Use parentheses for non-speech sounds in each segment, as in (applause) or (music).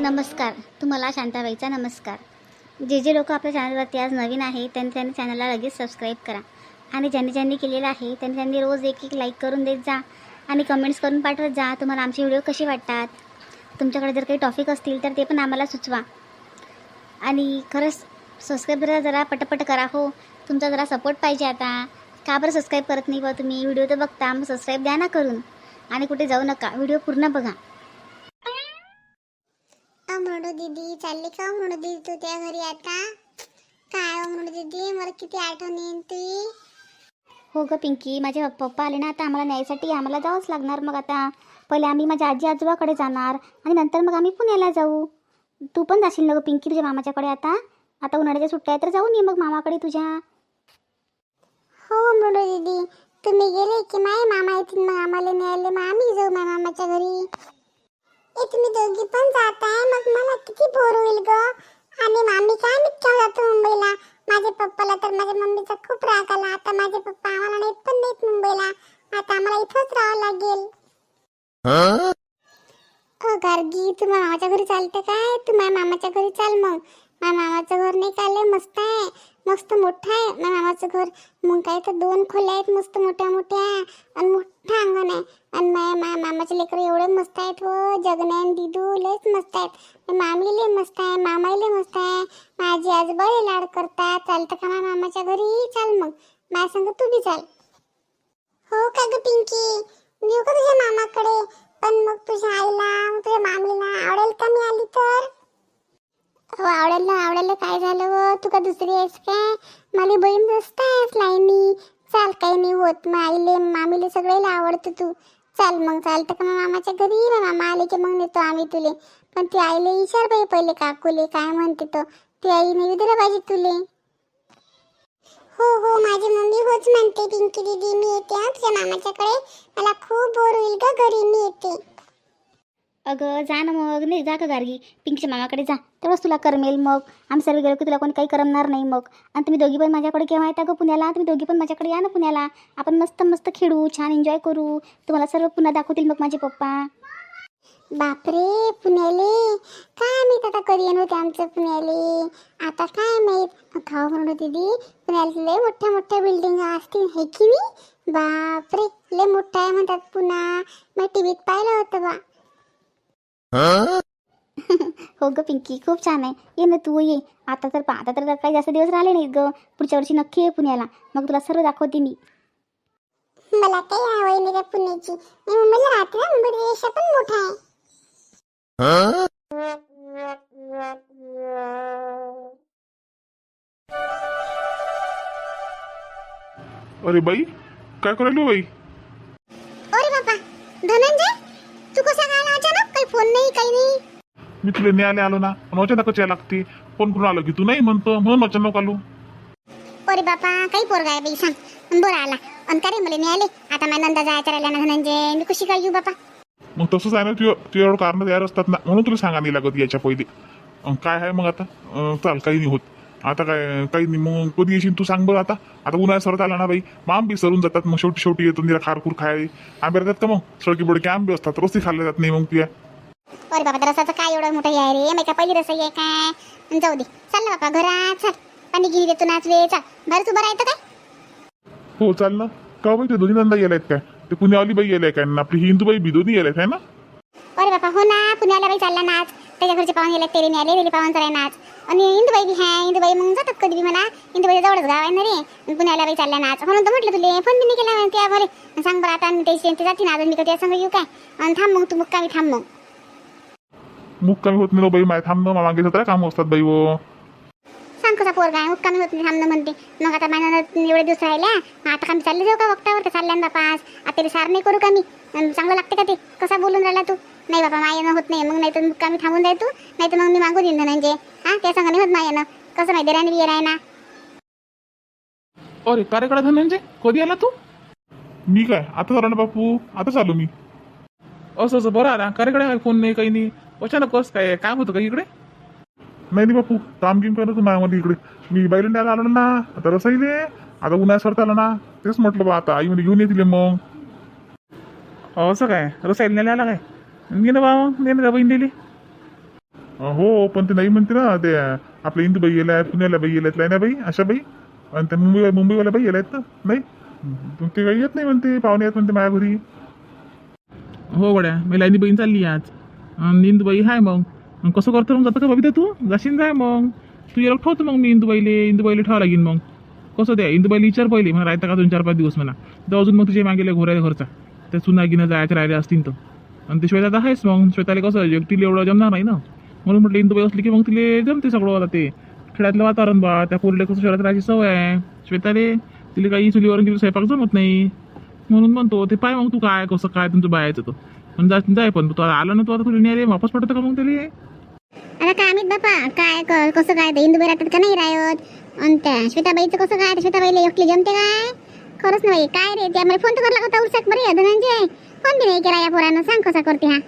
नमस्कार. तुम्हाला शांताबाईचा नमस्कार. जे जे लोक आपल्या चॅनलवरती आज नवीन आहे त्यांनी त्यांनी चॅनलला लगेच सबस्क्राईब करा. आणि ज्यांनी ज्यांनी केलेलं आहे त्यांनी त्यांनी रोज एक एक लाईक करून देत जा. आणि कमेंट्स करून पाठवत जा तुम्हाला आमचे व्हिडिओ कसे वाटतात? तुमच्याकडे जर काही टॉपिक असतील तर ते पण आम्हाला सुचवा. आणि खरंच सबस्क्राईब जरा जरा पटपट करा हो. तुमचा जरा सपोर्ट पाहिजे आता. का बरं सबस्क्राईब करत नाही बा तुम्ही? व्हिडिओ तर बघता मग सबस्क्राईब द्या ना करून. आणि कुठे जाऊ नका. व्हिडिओ पूर्ण बघा. अमृणू दीदी चालली का अमृणू दीदी? तू त्या घरी आता काय अमृणू दीदी? मला किती आठवण येईन तुझी हो ग पिंकी माझे पप्पा आले ना आता आम्हाला न्यायसाठी आम्हाला जावंच लागणार मग आता. पहिले आम्ही माझ्या आजी आजोबाकडे जाणार आणि नंतर मग आम्ही पुण्याला जाऊ. तू पण जाशील ना ग पिंकी तुझ्या मामाच्याकडे आता? आता उन्हाळ्याच्या सुट्ट्या आहेत तर जाऊन ये मग मामाकडे तुझ्या. हो अमृणू दीदी तुम्ही गेले की माय मामा येतील मग आम्हाला न्यायला. मग आम्ही जाऊ माझ्या मामाच्या घरी. ए तुम्ही दोघी पण जाताय मग मला किती बोर होईल ग? आणि मामी काय मी केव्हा जातो मुंबईला? माझ्या पप्पाला तर माझ्या मम्मीचा खूप राग आला. आता माझे पप्पा आम्हाला नेत पण नाहीत मुंबईला. आता आम्हाला इथंच राहावं लागेल. अ गार्गी तू मामाच्या घरी चालते काय? तू माझ्या मामाच्या घरी चाल मग. माझ्या मामाचं घर नाही लय मस्त आहे? मस्त मोठं आहे. ना मामाचं घर मग काय तर दोन खोल्या आहेत मस्त मोठ्या मोठ्या. आणि मोठं अंगण आहे. आणि माझ्या मा मामाचे लेकरं एवढे मस्त आहेत व. जगने दिदू लयच मस्त आहेत. मामीले लय मस्त आहे. मामाले मस्त आहे. माझी आजोबा लाड करतात. चालतं का मामाच्या घरी? चाल मग. माझ्या संग तू बी चाल. हो का ग पिंकी मी येऊ का तुझ्या मामाकडे पण मग तुझ्या आईला मग तुझ्या मामीला आवडेल का मी आली तर हो आवडेल ना आवडेल काय झालं व तू का दुसरी आहेस काय? मला बहीण मस्त आहेस लाईनी चाल काही नाही होत. मग आईले मामीले सगळ्याला आवडतं तू. चाल मग चालतं का मग मामाच्या घरी ना. मामा आले की मग नेतो आम्ही तुले. पण ती आईले विचार बाई पहिले काकूले. काय म्हणते तो? ती आई नाही दिलं पाहिजे तुले. हो हो माझी मम्मी होच म्हणते पिंकी दीदी मी येते हा तुझ्या मामाच्याकडे. मला खूप बोर होईल ग घरी मी येते. अगं जा ना मग. नाही जा का गार्गी पिंकीच्या मामाकडे जा. तेव्हाच तुला करमेल मग. आम्ही सर्व गेलो की तुला कोणी काही करमणार नाही मग. आणि तुम्ही दोघी पण माझ्याकडे केव्हा येता गं पुण्याला? तुम्ही दोघी पण माझ्याकडे या ना पुण्याला. आपण मस्त मस्त खेळू छान एन्जॉय करू. तुम्हाला सर्व पुन्हा दाखवतील मग माझे पप्पा. बापरे पुण्याले. काय माहीत आता कधी येणं होते आमचं पुण्याले? आता काय माहीत? खाऊ म्हणून दीदी पुण्याला लय मोठ्या मोठ्या बिल्डिंग असतील. हे की नाही? बापरे लय मोठा आहे म्हणतात पुन्हा. मी टीव्हीत पाहिलं होतं बा. (laughs) हो गं पिंकी खूप छान आहे. ये ना तू ये. आता तर पा आता तर काही जास्त दिवस राहिले नाहीत गं. पुढच्या वर्षी नक्की ये पुण्याला. मग तुला सर्व दाखवते मी. मला काही आवड नाही त्या पुण्याची. मी मुंबईला राहते ना मुंबई देश पण मोठा आहे. अरे बाई काय करायलो बाई अरे बाबा धनंजय तू कसा काय आला अचानक काही फोन नाही काही नाही मी तुला न्यायालय आलो ना पण अचानकच या लागते फोन करून आलो की तू नाही म्हणतो म्हणून अचानक आलो. अरे बापा काही पोरगा आहे बाई सांग. बरं आला. अंकारे मला मिळाले आता माझ्या नंदा जायच्या राहिल्या ना धनंजय मी कशी काय येऊ बापा? मग तसंच आहे ना तू तू एवढं कारण तयार असतात ना म्हणून तुला सांगा नाही लागत याच्या पहिले. काय आहे मग आता? अं, चाल काही नाही होत. आता काय काही नाही मग कधी येशील तू सांग बरं आता. आता उन्हाळ्यात सरत आला ना बाई मग आंबे सरून जातात मग शेवटी शेवटी येतो निरा खारखूर खाय आंबे राहतात का मग? सळकी बोडके आंबे असतात रस्ते खाल्ले जात नाही मग तुया. अरे बाबा रसाचं काय एवढं मोठं आहे रे? मी का पहिली रसाई आहे काय? जाऊ दे. चाल ना बापा घरात चल. पाणी गिरी देतो नाच वे चाल. तू बरं आहे तर काय? हो चाल ना. का बाई ते दोन्ही नंदा गेल्यात काय? ते पुण्यावाली बाई गेल्या काय? आणि आपली हिंदू बाई बी दोन्ही गेल्यात आहे ना? अरे बापा हो ना. पुण्याला बाई चालला नाच. त्याच्या घरचे पाहून गेले तेरे मिळाले तेरे पाहून चालला नाच. आणि इंदुबाई बी आहे इंदुबाई मग जातात कधी बी म्हणा इंदुबाई जवळच गाव आहे ना रे. आणि पुण्याला बाई चालला नाच. म्हणून तर म्हटलं तुले फोन बी नाही केला बरे सांग बरं आता मी ते जाते ना अजून मी कधी संग येऊ काय? आणि थांब मग तू मुक्कामी थांब मग. मुख कमी होत नाही बाई माय थांब ना मागे सतरा कामं असतात बाई वो सांग कसा पोरगा आहे मुक्कामी होत नाही थांबणं म्हणते. मग आता माझ्या एवढे दिवस राहिल्या आता का मी चालले जाऊ का वक्तावर? तर चालल्या ना बापास. आता तरी सार नाही करू का मी अन चांगलं लागते का ते? कसा बोलून राहिला तू? नाही बाबा मायानं होत नाही. मग नाही तर मुक्कामी थांबून जाय तू. नाही तर मग मी मागू देईन म्हणजे. हा त्या संग नाही होत मायानं कसं माहिती राणी बिर आहे ना अरे कार्यकडा धनंजय कधी आला तू? मी काय? आता झालं ना बापू. आता चालू मी. असं असं. बरं आला कार्यकडे काय फोन नाही काही नाही. अचानक कसं काय काम होतं का इकडे? नाही नाही बापू काम गिम करत माझ्यामध्ये इकडे. मी बैल न्यायला आलो ना आता रसाईले आता उन्हाळ्यात सरत आला ना तेच म्हटलं बा आता आई म्हणजे घेऊन येतील मग. असं काय? रसायला नेला आला काय? ने ना बाबा ने ना बहीण दिली हो पण ते नाही म्हणते ना ते आपल्या इंदूबाई गेल्या आहेत पुण्याला बाई गेल्यात ना बाई अशा बाई आणि त्या मुंबई मुंबईवाल्या बाई गेल्या आहेत ना नाही? ते काही येत नाही म्हणते पाहुणे आहेत म्हणते माझ्या घरी. हो गड्या मी लाईनी बहीण चालली आज. आणि इंदूबाई हाय मग. कसं करतो मग? जातं का बबिता तू? जाशील जाय मग? तू याला ठेवतो मग मी इंदूबाईले इंदूबाईला ठेवा लागेल मग. कसं द्या? इंदूबाईला विचार पहिले मला राहता का दोन चार पाच दिवस म्हणा. तर अजून मग तुझे मागेले घोरायला घरचा. त्या चुना गिनं जायचं राहिले असतील तर. आणि ते श्वेता तर आहेच मग. श्वेताला कसं एकटीला एवढं जमणार नाही ना. म्हणून म्हटलं इंदूबाई असली की मग तिले जमते सगळं आता ते. खेड्यातलं वातावरण बा त्या पोरीला कसं शहरात राहायची सवय आहे. श्वेताले तिला काही चुलीवरून तिला स्वयंपाक जमत नाही. म्हणून म्हणतो ते पाय मग तू काय कसं काय तुमचं बायाचं तो पण जा जाय पण तू आला ना तू आता तुला न्यायला वापस पडतं का मग त्याला आता काय माहीत बापा काय क- कसं काय ते इंदुबाई राहतात का नाही राहत? आणि त्या श्वेताबाईचं कसं काय त्या श्वेताबाईला एकली जमते काय? खरंच नाही काय रे त्या मला फोन तर करला होता उरसाक बरे धनंजय फोन बी नाही केला या पोरानं सांग कसा करते हा.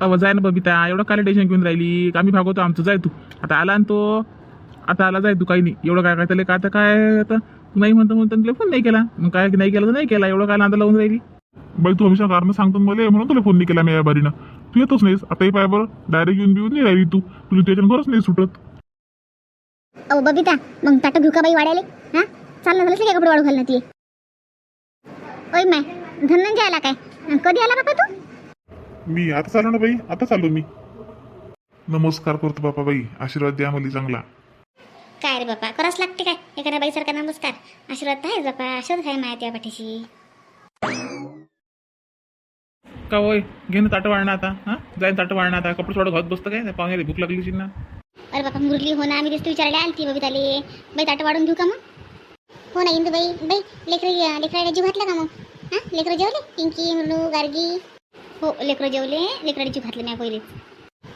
अव जाय ना बबिता एवढं काय टेन्शन घेऊन राहिली आम्ही भागवतो आमचं जाय तू. आता आला ना तो आता आला जाय तू काही नाही. एवढं काय काय त्याला काय आता काय आता तू नाही म्हणतो म्हणून त्याला फोन नाही केला. मग काय नाही केला तर नाही केला एवढं काय नांदा लावून राहिली? बाई तू हमेशा कारण सांगतो मला म्हणून तुला फोन नाही केला मी या बारीनं. तू येतोच नाहीस. आताही पाय बरं डायरेक्ट येऊन बिऊन नाही राहिली तू. तुला त्याच्यानं नाही सुटत. अहो बबिता मग ताट घेऊ का बाई वाढायले हा? चाललं झालं काय कपडे वाढू घालणं ती ओय माय धनंजय आला काय? कधी आला बापा तू? मी आता चालू ना बाई आता चालू मी. नमस्कार करतो बापा बाई आशीर्वाद द्या मला चांगला. काय रे बापा करावंच लागते काय? एखाद्या बाईसारखा नमस्कार. आशीर्वाद तर आहेच बापा आशीर्वाद आहे माया त्या पाठीशी? का होय? घेऊन ना ताटं वाढणं आता हां? जाईन ताटं वाढणं आता. कपडे थोडं घात बसतं काय? त्या पाहुण्याला भूक लागली असेल ना. अरे बापा मुरली हो ना. आम्ही दिसतो विचारायला. आलती बबिताले. बाई ताटं वाढून घेऊ का मग? हो ना इंदू बाई. बाई लेकरी लेकराला जीव घातला का मग? हा? लेकरं जेवले? पिंकी मुलू गार्गी? हो लेकरं जेवले. लेकराची जीव घातले मी पहिलेच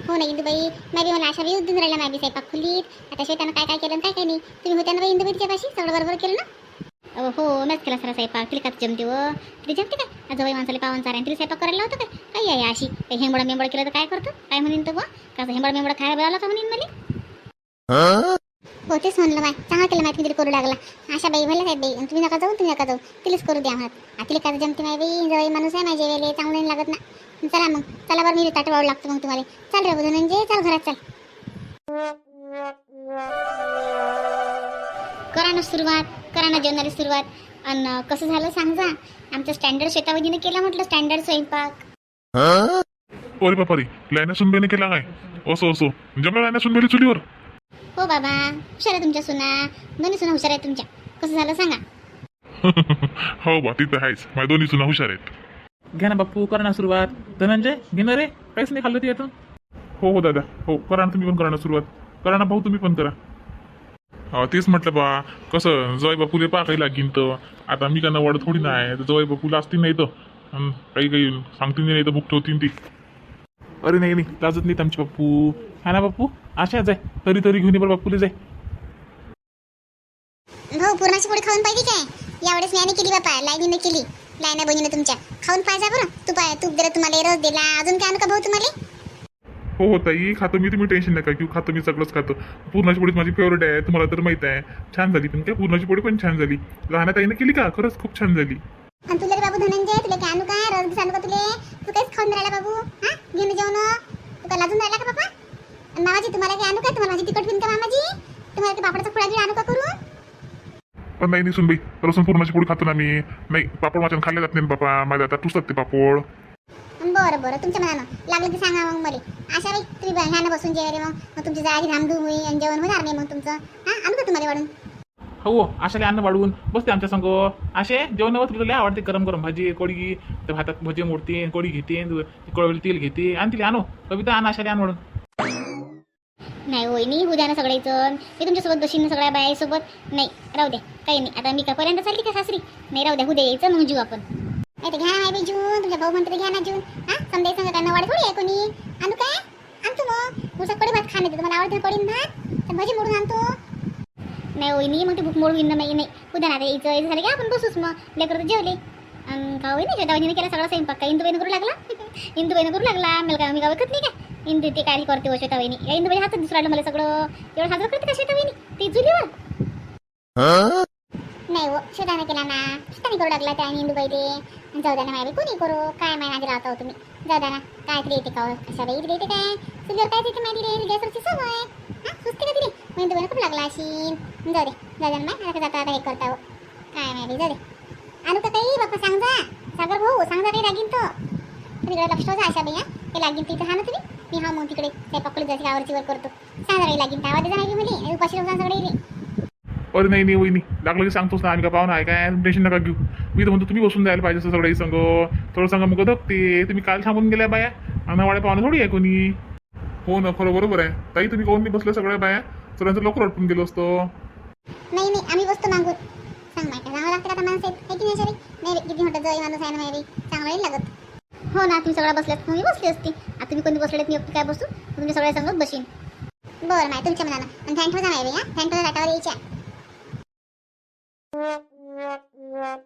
हो ना इंदुबाई मी बी मला अशा बी उद्दून राहिला माझी स्वयंपाक खोलीत. आता शेतानं काय काय केलं आणि काय काय नाही. तुम्ही होत्या ना बाई इंदुबाईच्या पाशी? सगळं बरोबर केलं ना? हो मॅच केला सरा स्वयंपाक तिला का जमते व तिला जमते काय? जवळ माणसाला पावन चारा तिला स्वयंपाक करायला होतं काय? काही आहे अशी. काही हेंबडा मेंबड केलं तर काय करतो? काय म्हणीन तर बुवा कसं हेंबडा खायला बोलावला का म्हणेन मला? हो तेच म्हणलं माय चांगलं केलं माहिती तरी करू लागला. अशा बाई म्हणलं काय बाई तुम्ही नका जाऊ तुम्ही नका जाऊ. तिलाच करू द्या म्हणत. आतिला काय जमते माय बाई? जवळ माणूस आहे माझ्या वेळे चांगलं नाही लागत ना. चला मग. चला बरं मी ताट वाढू लागतो मग तुम्हाला. चाल रे धनंजय चाल घरात चाल. करा ना सुरुवात करा ना जेवणारी सुरुवात. आणि कसं झालं सांग जा. आमचं स्टँडर्ड शेतावजीने केला म्हटलं स्टँडर्ड स्वयंपाक. अरे बापा रे लायना सुनबाईने केला काय? असो असो. जमलं लायना सुनबाईला चुलीवर? हो बाबा हुशार आहे तुमच्या सुना. दोन्ही सुना हुशार आहेत तुमच्या. कसं झालं सांगा. (laughs) हो बा तिथं आहेच. माझ्या दोन्ही सुना हुशार आहेत. घ्या ना बाप्पू करा ना सुरुवात. धनंजय घे ना रे. काहीच नाही खाल्लं ते येतं हो हो दादा. हो करा ना तुम्ही पण करा ना सुरुवात. करा ना भाऊ तुम्ही पण करा. हो तेच म्हटलं बा कसं जवळ बापूले पा काही लागीन तर. आता मी का नवाड थोडी नाही तर जवळ बापूला असतील नाही तर. अन काही काही सांगतील नाही तर बुक ठेवतील ती. अरे नाही नाही लाजत नाहीत आमचे बापू. हा ना बाप्पू अशा जाय. तरी तरी घेऊन ये बरं बाप्पूले जाय. भाऊ पुरणाची पोळी खाऊन पाहिजे काय यावेळेस मी केली बापा लाईनीने केली. लाईना बहिणीने तुमच्या. खाऊन पाहिजे बरं. तू पाय तूप दिलं तुम्हाला रस दिला अजून काय आणू का भाऊ तुम्हाला? हो हो ताई खातो मी तुम्ही टेन्शन नका घेऊ खातो मी सगळंच खातो. पूर्णाची पोळी माझी फेवरेट आहे तुम्हाला तर माहीत आहे. छान झाली पण काय पूर्णाची पोळी पण छान झाली. लहान ताईने केली का? खरंच खूप छान झाली. आणि तुला रे बाबू धनंजय तुला काय आणू काय रस बीस आणू का तुले. तू काहीच खाऊन राहिला बाबू. हा? घेऊन जेवण. तू काय लाजून राहिला का बाबा? आणि मामाजी तुम्हाला काय आणू काय तुम्हाला माझी तिकट बिन का मामाजी? तुम्हाला ते पापडाचा खुळा बिळ आणू का करून? पण नाही रसून पूर्णाची पोळी खातो ना मी. नाही पापड माझ्या खाल्ले जात नाही बापा. माझ्या आता टुसतात ते पापड. बरं बरं. तुमच्या मनानं. लागलं की सांगा मग मला. अशा बाई तुम्ही ह्यानं बसून जेवा रे मग. मग तुमची जागी धामधूम होईल आणि जेवण होणार नाही मग तुमचं. हा आणू का तुम्हाला वाढून हो आशाला अन्न वाढवून बसते आमच्या संग. असे जेवणावर तुला लय आवडते गरम गरम भाजी कोडी त्या भातात भजी मोडते कोडी घेते कोळवेल तेल घेते. आणि तिला आणो. कविता आण आशाला आण म्हणून नाही होय. नाही उद्या ना सगळ्याचं. मी तुमच्यासोबत बसीन ना सगळ्या बायासोबत. नाही राहू द्या काही नाही. आता मी का पर्यंत चालली का सासरी? नाही राहू द्या उद्या यायचं मग जीव आपण. नाही तर घ्या ना माय जून तुमच्या भाऊ म्हणतो घ्या ना जून हा? समजा सांगा काय नवाड थोडी आहे कोणी. आणू काय? आणतो मग. उसा कडी भात खाणे तुम्हाला आवडते कडी भात? तर भजी मोडून आणतो. नाही होय मग ते भूक मोडून ना नाही नाही. उद्या ना आता इथं यायचं झालं की आपण बसूच मग. लेकर तर जेवले. आणि का होई नाही शेतावजीने केला सगळा स्वयंपाक. का इंदुबाईनं करू लागला? (laughs) इंदुबाईनं करू लागला. मला काय मी गाव ऐकत नाही काय इंदू ते काय करते हो शेतावहिनी या इंदुबाई हातात दिसून राहिलं मला सगळं. एवढं हातात करते का शेतावहिनी ती चुलीवर नाही हो. शेताने केला ना. शेताने करू लागला त्या इंदू पहिले जाऊ द्या ना माय कोणी करू? काय माय नादी राहता हो तुम्ही? जाऊ द्या ना. काय तरी येते का अशा बाई इकडे येते काय? तुझ्यावर काय येते माहिती रे? गॅसवरची सवय. हा? सुचते का तिने मग इंदू खूप लागला अशी. जाऊ दे. जाऊ द्या ना माय. आता जाता आता हे करता हो. काय माहिती जाऊ दे. आणू का काही? बाप्पा सांग जा. सागर भाऊ सांग जा काही लागीन तो. तिकडे लक्ष ठेवा अशा बाई हा. ते लागीन तिथं. हा ना तुम्ही? मी हा मग तिकडे स्वयंपाक जायची गावरची वर करतो. सांग जा काही लागीन. काय आवाज जाणार की मुली? उपाशी लोक सगळे इले. अरे नाही नाही वहिनी. लागलं की सांगतोच ना आम्ही का पाहुणा आहे काय? टेन्शन नका घेऊ. मी तर म्हणतो तुम्ही बसून द्यायला पाहिजे असं सगळं संग थोडं सांगा मग धकते तुम्ही काल थांबून गेल्या बाया. आणि वाड्या पाहुणं थोडी आहे कोणी? हो ना खरं बरोबर आहे. ताई तुम्ही कोण? नाही बसल्या सगळ्या बाया. सगळ्यांचं लवकर अटकून गेलो असतो. नाही नाही आम्ही बसतो मागूत सांग माहिती जावं लागतं का माणसं आहेत. की नाही नाही किती मोठं जय माणूस आहे ना चांगलं लागत. हो ना तुम्ही सगळ्या बसल्यात. मी बसली असती. आता तुम्ही कोणी बसलेत? मी काय बसू? तुम्ही सगळ्या संगत बसीन बरं माय तुमच्या मनानं आणि थँक्यू जा मायरी थँक्यू ताटावर यायच्या. Yeah, yeah, yeah.